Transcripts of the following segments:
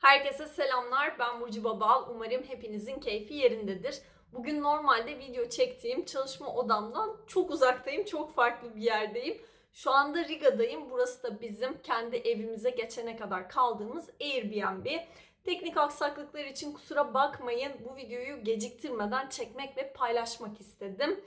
Herkese selamlar. Ben Burcu Babal. Umarım hepinizin keyfi yerindedir. Bugün normalde video çektiğim çalışma odamdan çok uzaktayım. Çok farklı bir yerdeyim. Şu anda Riga'dayım. Burası da bizim kendi evimize geçene kadar kaldığımız Airbnb. Teknik aksaklıklar için kusura bakmayın. Bu videoyu geciktirmeden çekmek ve paylaşmak istedim.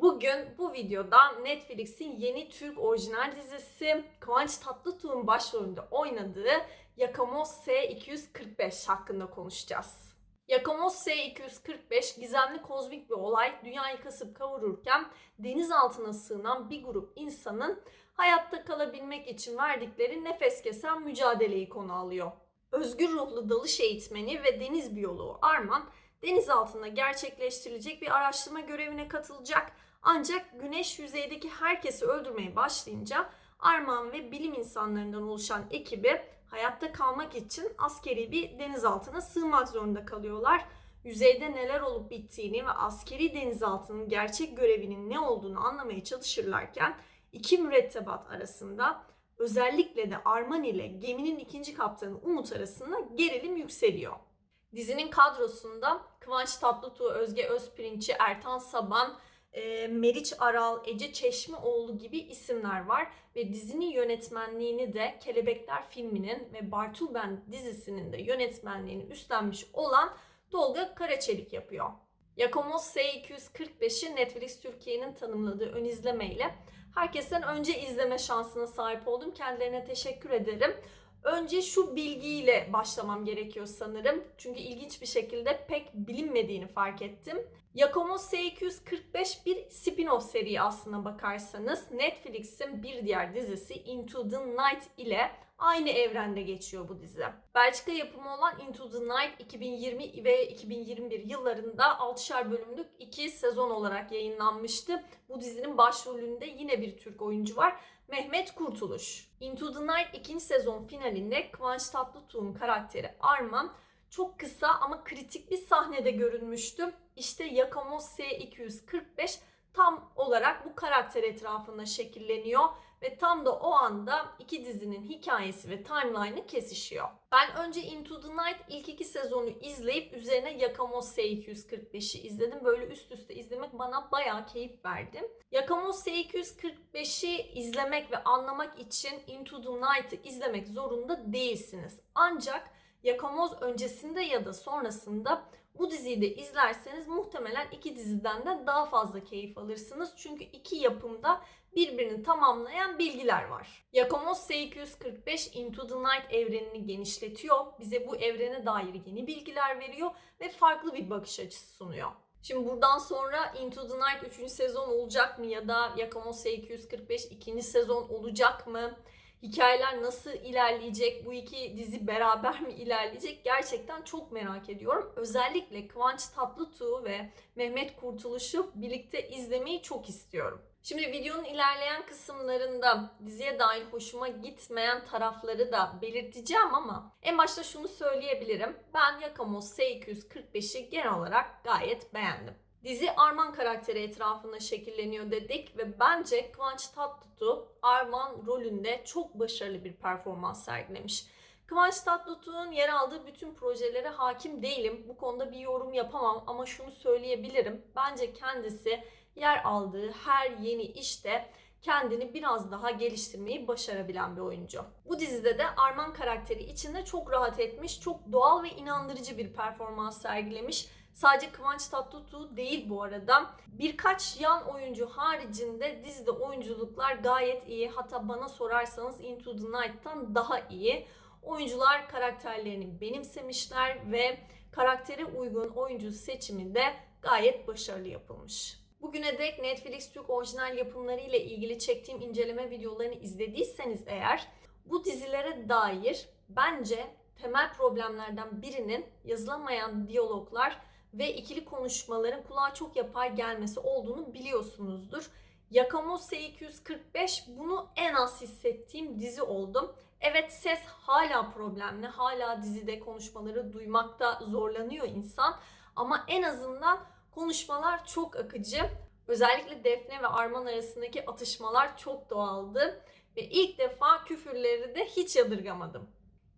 Bugün bu videoda Netflix'in yeni Türk orijinal dizisi Kıvanç Tatlıtuğ'un başrolünde oynadığı Yakamoz S245 hakkında konuşacağız. Yakamoz S245 gizemli kozmik bir olay dünyayı kasıp kavururken deniz altına sığınan bir grup insanın hayatta kalabilmek için verdikleri nefes kesen mücadeleyi konu alıyor. Özgür ruhlu dalış eğitmeni ve deniz biyoloğu Arman deniz altında gerçekleştirilecek bir araştırma görevine katılacak. Ancak güneş yüzeydeki herkesi öldürmeye başlayınca Arman ve bilim insanlarından oluşan ekibi hayatta kalmak için askeri bir denizaltına sığmak zorunda kalıyorlar. Yüzeyde neler olup bittiğini ve askeri denizaltının gerçek görevinin ne olduğunu anlamaya çalışırlarken iki mürettebat arasında özellikle de Arman ile geminin ikinci kaptanı Umut arasında gerilim yükseliyor. Dizinin kadrosunda Kıvanç Tatlıtuğ, Özge Özpirinççi, Ertan Saban, e, Meriç Aral, Ece Çeşmioğlu gibi isimler var ve dizinin yönetmenliğini de Kelebekler filminin ve Bartu Ben dizisinin de yönetmenliğini üstlenmiş olan Tolga Karaçelik yapıyor. Yakomos S245'i Netflix Türkiye'nin tanımladığı ön izlemeyle herkesten önce izleme şansına sahip oldum. Kendilerine teşekkür ederim. Önce şu bilgiyle başlamam gerekiyor sanırım. Çünkü ilginç bir şekilde pek bilinmediğini fark ettim. Yakomos S245 bir spin-off seri aslına bakarsanız. Netflix'in bir diğer dizisi Into the Night ile aynı evrende geçiyor bu dizi. Belçika yapımı olan Into the Night 2020 ve 2021 yıllarında 6'şer bölümlük iki sezon olarak yayınlanmıştı. Bu dizinin başrolünde yine bir Türk oyuncu var. Mehmet Kurtuluş. Into the Night ikinci sezon finalinde Kıvanç Tatlıtuğ'un karakteri Arman çok kısa ama kritik bir sahnede görünmüştü. İşte Yakamoz S245 tam olarak bu karakter etrafında şekilleniyor ve tam da o anda iki dizinin hikayesi ve timeline'ı kesişiyor. Ben önce Into the Night ilk iki sezonu izleyip üzerine Yakamoz S245'i izledim. Böyle üst üste izlemek bana bayağı keyif verdi. Yakamoz S245'i izlemek ve anlamak için Into the Night'ı izlemek zorunda değilsiniz. Ancak Yakamoz öncesinde ya da sonrasında bu diziyi de izlerseniz muhtemelen iki diziden de daha fazla keyif alırsınız. Çünkü iki yapımda birbirini tamamlayan bilgiler var. Yakamoz S245 Into the Night evrenini genişletiyor. Bize bu evrene dair yeni bilgiler veriyor ve farklı bir bakış açısı sunuyor. Şimdi buradan sonra Into the Night 3. sezon olacak mı ya da Yakamoz S245 2. sezon olacak mı? Hikayeler nasıl ilerleyecek, bu iki dizi beraber mi ilerleyecek gerçekten çok merak ediyorum. Özellikle Kıvanç Tatlıtuğ ve Mehmet Kurtuluş'u birlikte izlemeyi çok istiyorum. Şimdi videonun ilerleyen kısımlarında diziye dair hoşuma gitmeyen tarafları da belirteceğim ama en başta şunu söyleyebilirim. Ben Yakamoz S245'i genel olarak gayet beğendim. Dizi Arman karakteri etrafında şekilleniyor dedik ve bence Kıvanç Tatlıtuğ Arman rolünde çok başarılı bir performans sergilemiş. Kıvanç Tatlıtuğ'un yer aldığı bütün projelere hakim değilim. Bu konuda bir yorum yapamam ama şunu söyleyebilirim. Bence kendisi yer aldığı her yeni işte kendini biraz daha geliştirmeyi başarabilen bir oyuncu. Bu dizide de Arman karakteri içinde çok rahat etmiş, çok doğal ve inandırıcı bir performans sergilemiş. Sadece Kıvanç Tatlıtuğ değil bu arada. Birkaç yan oyuncu haricinde dizide oyunculuklar gayet iyi. Hatta bana sorarsanız Into the Night'tan daha iyi. Oyuncular karakterlerini benimsemişler ve karaktere uygun oyuncu seçimi de gayet başarılı yapılmış. Bugüne dek Netflix Türk orijinal yapımları ile ilgili çektiğim inceleme videolarını izlediyseniz eğer bu dizilere dair bence temel problemlerden birinin yazılamayan diyaloglar ve ikili konuşmaların kulağa çok yapay gelmesi olduğunu biliyorsunuzdur. Yakamoz S245 bunu en az hissettiğim dizi oldu. Evet ses hala problemli. Hala dizide konuşmaları duymakta zorlanıyor insan. Ama en azından konuşmalar çok akıcı. Özellikle Defne ve Arman arasındaki atışmalar çok doğaldı. Ve ilk defa küfürleri de hiç yadırgamadım.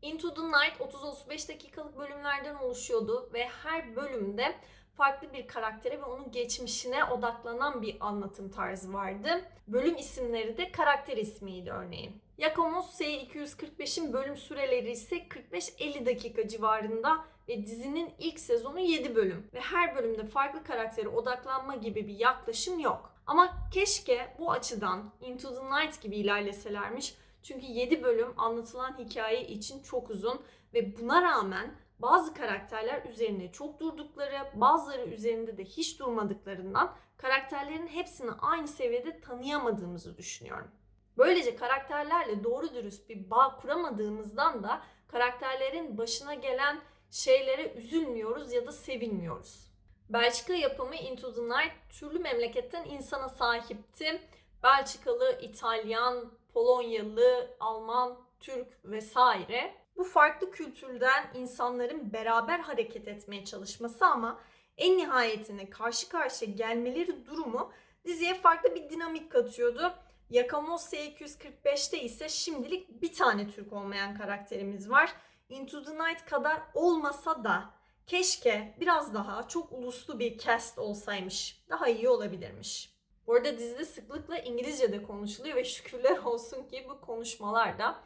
Into the Night 30-35 dakikalık bölümlerden oluşuyordu ve her bölümde farklı bir karaktere ve onun geçmişine odaklanan bir anlatım tarzı vardı. Bölüm isimleri de karakter ismiydi örneğin. Yakomos S245'in bölüm süreleri ise 45-50 dakika civarında ve dizinin ilk sezonu 7 bölüm ve her bölümde farklı karaktere odaklanma gibi bir yaklaşım yok. Ama keşke bu açıdan Into the Night gibi ilerleselermiş. Çünkü 7 bölüm anlatılan hikaye için çok uzun ve buna rağmen bazı karakterler üzerine çok durdukları, bazıları üzerinde de hiç durmadıklarından karakterlerin hepsini aynı seviyede tanıyamadığımızı düşünüyorum. Böylece karakterlerle doğru dürüst bir bağ kuramadığımızdan da karakterlerin başına gelen şeylere üzülmüyoruz ya da sevinmiyoruz. Belçika yapımı Into the Night türlü memleketten insana sahipti. Belçikalı, İtalyan, Polonyalı, Alman, Türk vesaire. Bu farklı kültürden insanların beraber hareket etmeye çalışması ama en nihayetinde karşı karşıya gelmeleri durumu diziye farklı bir dinamik katıyordu. Yakamos S245'te ise şimdilik bir tane Türk olmayan karakterimiz var. Into the Night kadar olmasa da keşke biraz daha çok uluslu bir cast olsaymış. Daha iyi olabilirmiş. Bu arada dizide sıklıkla İngilizce de konuşuluyor ve şükürler olsun ki bu konuşmalar da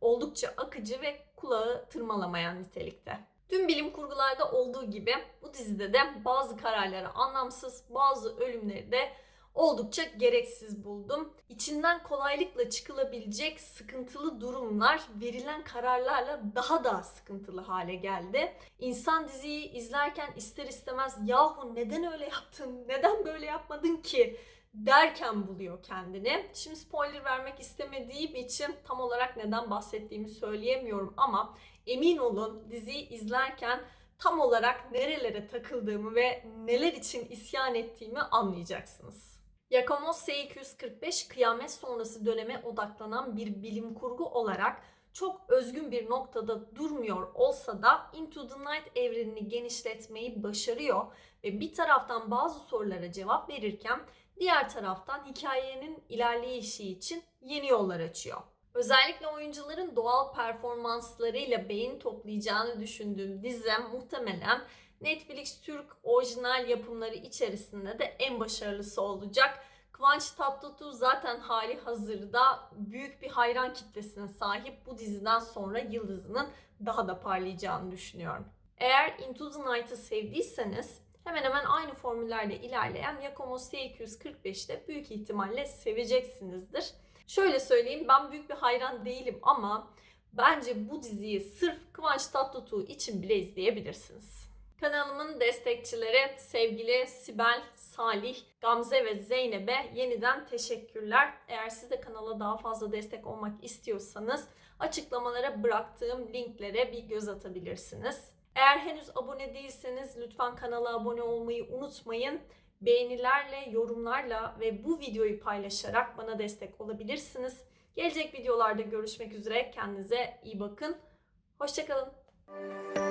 oldukça akıcı ve kulağı tırmalamayan nitelikte. Tüm bilim kurgularda olduğu gibi bu dizide de bazı kararları anlamsız, bazı ölümleri de oldukça gereksiz buldum. İçinden kolaylıkla çıkılabilecek sıkıntılı durumlar verilen kararlarla daha da sıkıntılı hale geldi. İnsan diziyi izlerken ister istemez yahu neden öyle yaptın, neden böyle yapmadın ki derken buluyor kendini. Şimdi spoiler vermek istemediğim için tam olarak neden bahsettiğimi söyleyemiyorum ama emin olun diziyi izlerken tam olarak nerelere takıldığımı ve neler için isyan ettiğimi anlayacaksınız. Yakomos S245 kıyamet sonrası döneme odaklanan bir bilim kurgu olarak çok özgün bir noktada durmuyor olsa da Into the Night evrenini genişletmeyi başarıyor ve bir taraftan bazı sorulara cevap verirken diğer taraftan hikayenin ilerleyişi için yeni yollar açıyor. Özellikle oyuncuların doğal performanslarıyla beğeni toplayacağını düşündüğüm dizi muhtemelen Netflix Türk orijinal yapımları içerisinde de en başarılısı olacak. Kıvanç Tatlıtuğ zaten hali hazırda büyük bir hayran kitlesine sahip bu diziden sonra yıldızının daha da parlayacağını düşünüyorum. Eğer Into the Night'ı sevdiyseniz hemen hemen aynı formüllerle ilerleyen Yakomos S245'te büyük ihtimalle seveceksinizdir. Şöyle söyleyeyim ben büyük bir hayran değilim ama bence bu diziyi sırf Kıvanç Tatlıtuğ için bile izleyebilirsiniz. Kanalımın destekçileri sevgili Sibel, Salih, Gamze ve Zeynep'e yeniden teşekkürler. Eğer siz de kanala daha fazla destek olmak istiyorsanız açıklamalara bıraktığım linklere bir göz atabilirsiniz. Eğer henüz abone değilseniz lütfen kanala abone olmayı unutmayın. Beğenilerle, yorumlarla ve bu videoyu paylaşarak bana destek olabilirsiniz. Gelecek videolarda görüşmek üzere. Kendinize iyi bakın. Hoşçakalın.